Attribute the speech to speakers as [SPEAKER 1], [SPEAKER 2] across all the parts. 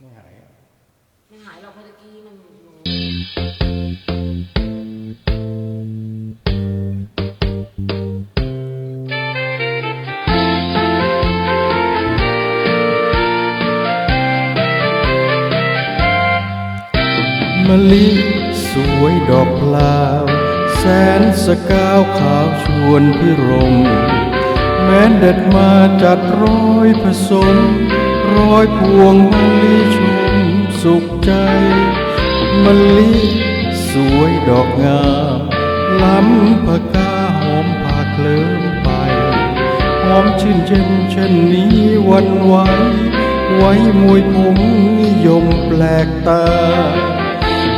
[SPEAKER 1] ไม่หาย
[SPEAKER 2] ไม่หายหรอกเมื่อกี้มัน
[SPEAKER 1] มะลิสวยดอกพลาว แสนสกาวขาวชวนพิรม แม้นเด็ดมาจัดร้อยผสม ร้อยพวงมะลิชมสุขใจมะลิสวยดอกงามล้ำผกาหอมผาเคลิ้มไป หอมชื่นเช่นเช่นนี้วันไหวไว้มวยผมนิยมแปลกตา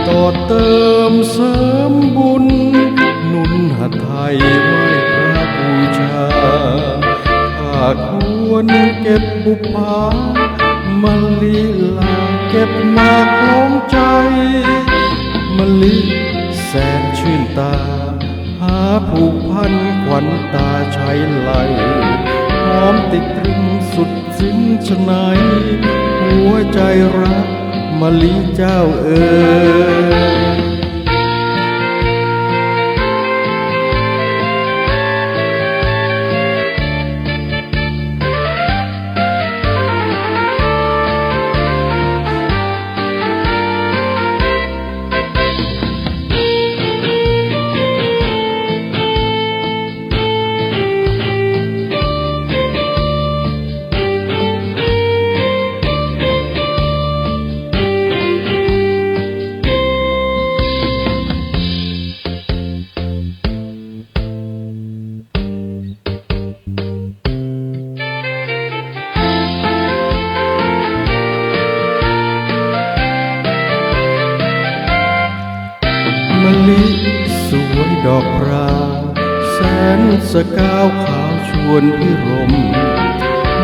[SPEAKER 1] ต่อเติมเสริมบุญ นุนหัไทยไหว้พระบูชา ควรเก็บบุพามะลิลาเก็บมาคล้องใจมะลิแสนชื่นตา หาผูกพันขวัญตาใช้ไหลหอมติดตรึงสุดซึ้งชะไหนายหัวใจรักมะลิเจ้าเอ๋ย ดอกพราแสนสกาวขาวชวนพิรม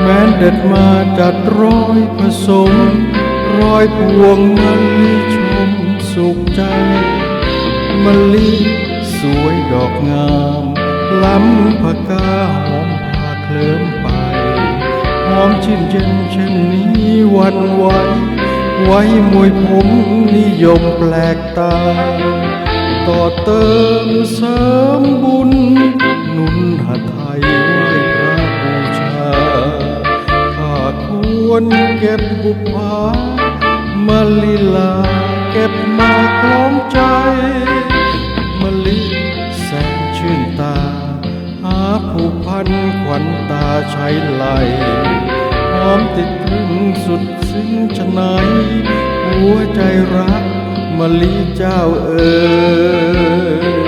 [SPEAKER 1] แม้นเด็ดมาจัดร้อยผสม ร้อยพวงมะลิชมสุขใจมะลิสวยดอกงาม ล้ำผกาหอมพาเคลิ้มไป หอมชื่นเย็นเช่นนี้หวันไหวไว้มวยผมนิยมแปลกตา ต่อเติมเสริมบุญหนุนหัไทยไหว้พระบูชาข้าควรเก็บบุพามะลิลาเก็บมาคล้องใจมะลิแสนชื่นตา หาผูกพันขวัญตาใช้ไหลหอมติดตรึงสุดซึ้งชะไหนายหัวใจรัก มะลีเจ้าเอ๋ย